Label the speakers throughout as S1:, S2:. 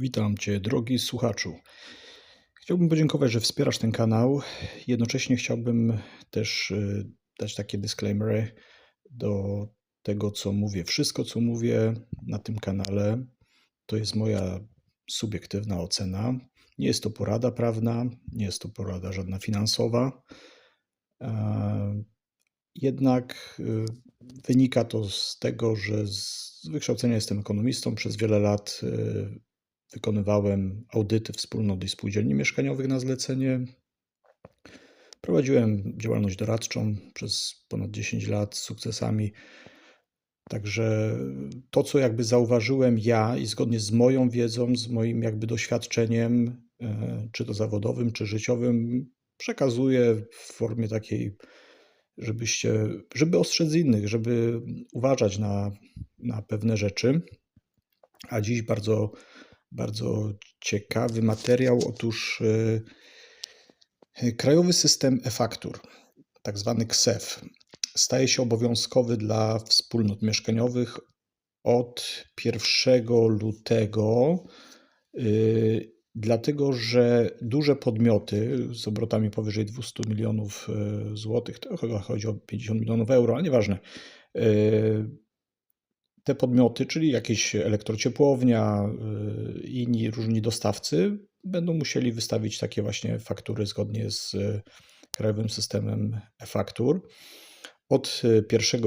S1: Witam Cię, drogi słuchaczu. Chciałbym podziękować, że wspierasz ten kanał. Jednocześnie chciałbym też y, dać takie disclaimery do tego, co mówię. Wszystko, co mówię na tym kanale, to jest moja subiektywna ocena. Nie jest to porada prawna, nie jest to porada żadna finansowa. Jednak y, wynika to z tego, że z wykształcenia jestem ekonomistą. Przez wiele lat y, wykonywałem audyty wspólnot i spółdzielni mieszkaniowych na zlecenie. Prowadziłem działalność doradczą przez ponad 10 lat z sukcesami. Także to, co jakby zauważyłem ja i zgodnie z moją wiedzą, z moim jakby doświadczeniem, e, czy to zawodowym, czy życiowym, przekazuję w formie takiej, żebyście, żeby ostrzec innych, żeby uważać na, na pewne rzeczy. A dziś bardzo, bardzo ciekawy materiał. Otóż e, Krajowy System e-Faktur, tak zwany KSEF, staje się obowiązkowy dla wspólnot mieszkaniowych od 1 lutego, yy, dlatego że duże podmioty z obrotami powyżej 200 milionów yy, złotych, to chyba chodzi o 50 milionów euro, ale nieważne, te podmioty, czyli jakieś elektrociepłownia, yy, inni różni dostawcy, będą musieli wystawić takie właśnie faktury zgodnie z yy, krajowym systemem e-faktur. Od 1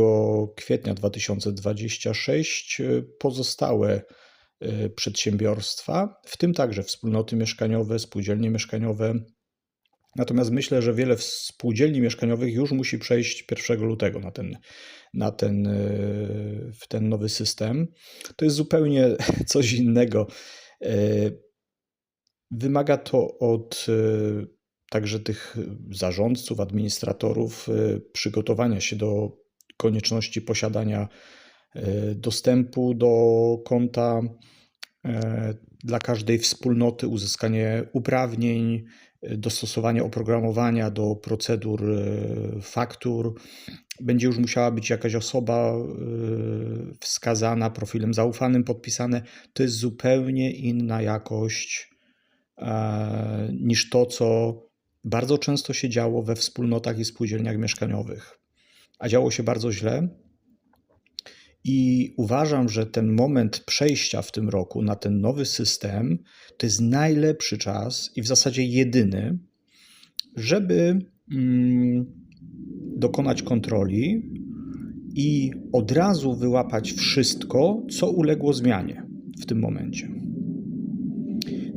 S1: kwietnia 2026 pozostałe y, przedsiębiorstwa, w tym także wspólnoty mieszkaniowe, spółdzielnie mieszkaniowe. Natomiast myślę, że wiele spółdzielni mieszkaniowych już musi przejść 1 lutego na ten, na ten, y, w ten nowy system. To jest zupełnie coś innego. Y, wymaga to od także tych zarządców, administratorów przygotowania się do konieczności posiadania dostępu do konta dla każdej wspólnoty, uzyskanie uprawnień, dostosowanie oprogramowania do procedur faktur. Będzie już musiała być jakaś osoba wskazana, profilem zaufanym podpisane. To jest zupełnie inna jakość niż to, co bardzo często się działo we wspólnotach i spółdzielniach mieszkaniowych, a działo się bardzo źle. I uważam, że ten moment przejścia w tym roku na ten nowy system to jest najlepszy czas i w zasadzie jedyny, żeby mm, dokonać kontroli i od razu wyłapać wszystko, co uległo zmianie w tym momencie.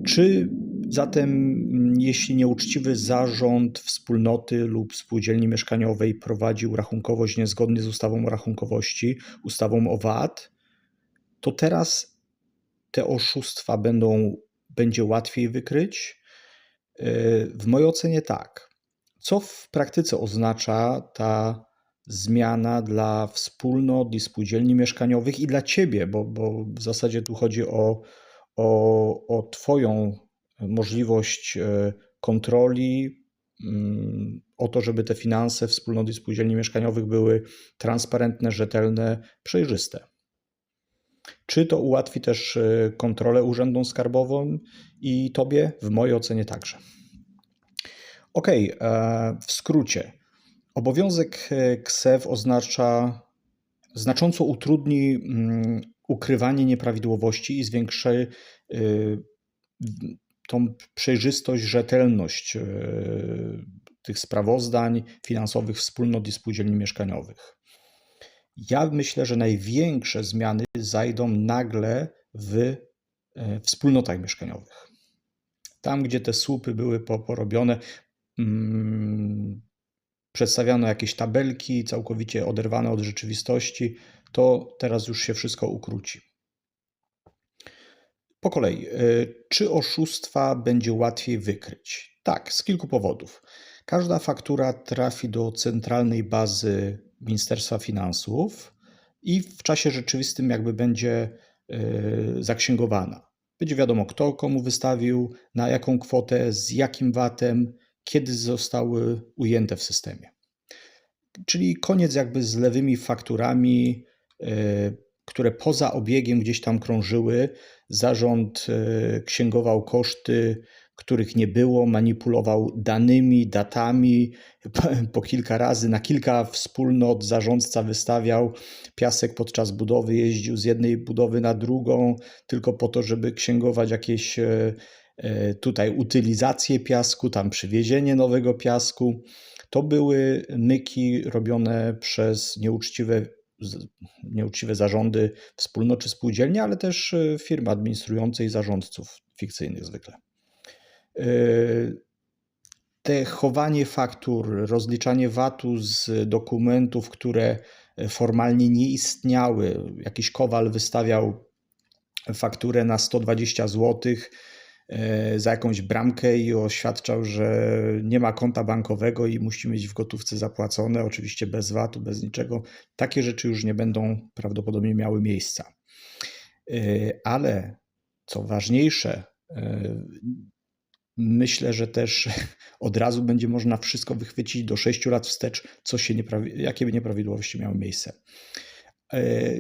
S1: Czy Zatem, mm, jeśli nieuczciwy zarząd wspólnoty lub spółdzielni mieszkaniowej prowadził rachunkowość niezgodnie z ustawą o rachunkowości, ustawą o VAT, to teraz te oszustwa będą, będzie łatwiej wykryć? W mojej ocenie tak. Co w praktyce oznacza ta zmiana dla wspólnot i spółdzielni mieszkaniowych i dla ciebie, bo, bo w zasadzie tu chodzi o, o, o Twoją możliwość e, kontroli, mm, o to, żeby te finanse wspólnoty spółdzielni mieszkaniowych były transparentne, rzetelne, przejrzyste. Czy to ułatwi też e, kontrolę urzędom skarbowym i tobie? W mojej ocenie także. Ok, e, w skrócie. Obowiązek KSEW oznacza, znacząco utrudni mm, ukrywanie nieprawidłowości i zwiększy tą przejrzystość, rzetelność e, tych sprawozdań finansowych wspólnot i spółdzielni mieszkaniowych. Ja myślę, że największe zmiany zajdą nagle w e, wspólnotach mieszkaniowych. Tam, gdzie te słupy były porobione, mm, przedstawiano jakieś tabelki całkowicie oderwane od rzeczywistości, to teraz już się wszystko ukróci. Po kolei, y, czy oszustwa będzie łatwiej wykryć? Tak, z kilku powodów. Każda faktura trafi do centralnej bazy Ministerstwa Finansów i w czasie rzeczywistym jakby będzie y, zaksięgowana. Będzie wiadomo, kto komu wystawił, na jaką kwotę, z jakim VAT-em, kiedy zostały ujęte w systemie. Czyli koniec jakby z lewymi fakturami, y, które poza obiegiem gdzieś tam krążyły, zarząd e, księgował koszty, których nie było, manipulował danymi, datami. Po kilka razy, na kilka wspólnot zarządca wystawiał piasek podczas budowy, jeździł z jednej budowy na drugą, tylko po to, żeby księgować jakieś e, e, tutaj utylizację piasku, tam przywiezienie nowego piasku. To były myki robione przez nieuczciwe, nieuczciwe zarządy wspólnot czy spółdzielni, ale też e, firmy administrujące i zarządców fikcyjnych zwykle. E, te chowanie faktur, rozliczanie VAT-u z dokumentów, które formalnie nie istniały. Jakiś kowal wystawiał fakturę na 120 złotych za jakąś bramkę i oświadczał, że nie ma konta bankowego i musi mieć w gotówce zapłacone, oczywiście bez VAT-u, bez niczego. Takie rzeczy już nie będą prawdopodobnie miały miejsca. E, ale co ważniejsze, e, myślę, że też od razu będzie można wszystko wychwycić do 6 lat wstecz, co się nieprawi- jakie nieprawidłowości miały miejsce. E,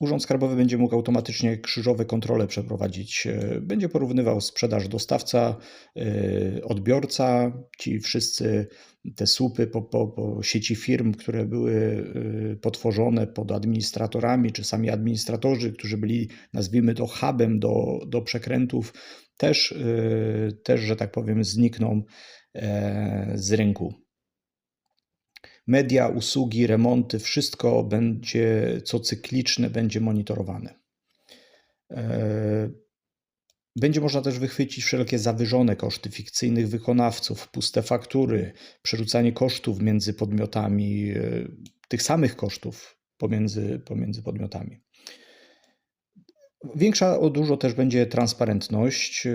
S1: Urząd Skarbowy będzie mógł automatycznie krzyżowe kontrole przeprowadzić. E, będzie porównywał sprzedaż dostawca, e, odbiorca, ci wszyscy te słupy po, po, po sieci firm, które były potworzone pod administratorami, czy sami administratorzy, którzy byli, nazwijmy to, hubem do, do przekrętów, też, też, że tak powiem, znikną z rynku media, usługi, remonty, wszystko będzie, co cykliczne, będzie monitorowane. E, będzie można też wychwycić wszelkie zawyżone koszty fikcyjnych wykonawców, puste faktury, przerzucanie kosztów między podmiotami, e, tych samych kosztów pomiędzy, pomiędzy podmiotami. Większa o dużo też będzie transparentność e,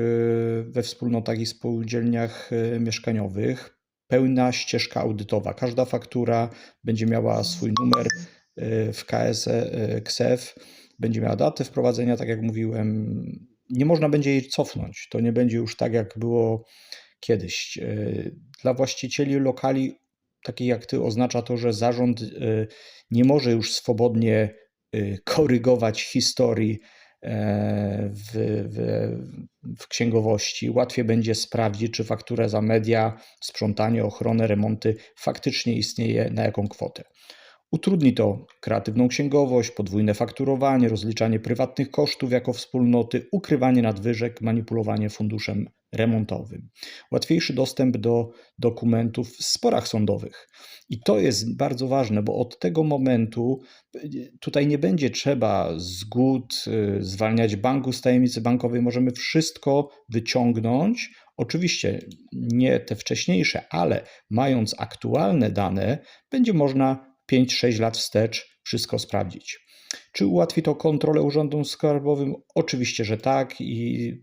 S1: we wspólnotach i spółdzielniach mieszkaniowych pełna ścieżka audytowa. Każda faktura będzie miała swój numer y, w KS y, KSEF, będzie miała datę wprowadzenia, tak jak mówiłem. Nie można będzie jej cofnąć. To nie będzie już tak, jak było kiedyś. Y, dla właścicieli lokali, takich jak ty, oznacza to, że zarząd nie może już swobodnie korygować historii w, w, w, księgowości. Łatwiej będzie sprawdzić, czy faktura za media, sprzątanie, ochronę, remonty faktycznie istnieje, na jaką kwotę. Utrudni to kreatywną księgowość, podwójne fakturowanie, rozliczanie prywatnych kosztów jako wspólnoty, ukrywanie nadwyżek, manipulowanie funduszem remontowym. Łatwiejszy dostęp do dokumentów w sporach sądowych. I to jest bardzo ważne, bo od tego momentu tutaj nie będzie trzeba zgód, y, zwalniać banku z tajemnicy bankowej. Możemy wszystko wyciągnąć. Oczywiście nie te wcześniejsze, ale mając aktualne dane, będzie można 5-6 lat wstecz wszystko sprawdzić. Czy ułatwi to kontrolę urzędom skarbowym? Oczywiście, że tak i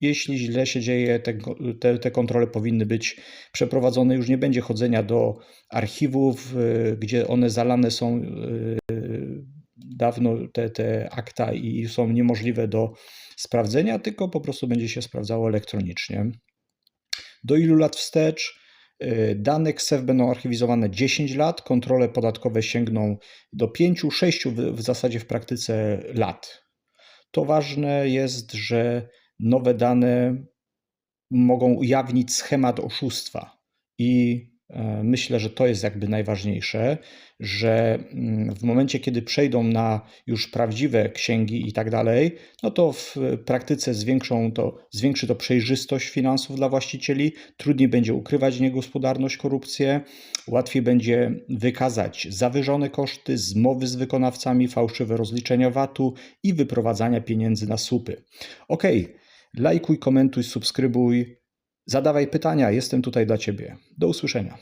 S1: jeśli źle się dzieje, te, te, te, kontrole powinny być przeprowadzone. Już nie będzie chodzenia do archiwów, y, gdzie one zalane są y, dawno, te, te akta i są niemożliwe do sprawdzenia, tylko po prostu będzie się sprawdzało elektronicznie. Do ilu lat wstecz? Y, dane KSEF będą archiwizowane 10 lat, kontrole podatkowe sięgną do 5-6 w, w zasadzie w praktyce lat. To ważne jest, że nowe dane mogą ujawnić schemat oszustwa i E, myślę, że to jest jakby najważniejsze, że mm, w momencie, kiedy przejdą na już prawdziwe księgi i tak dalej, no to w praktyce zwiększą to, zwiększy to przejrzystość finansów dla właścicieli, trudniej będzie ukrywać niegospodarność, korupcję, łatwiej będzie wykazać zawyżone koszty, zmowy z wykonawcami, fałszywe rozliczenia VAT-u i wyprowadzania pieniędzy na słupy. Ok, lajkuj, komentuj, subskrybuj. Zadawaj pytania, jestem tutaj dla Ciebie. Do usłyszenia.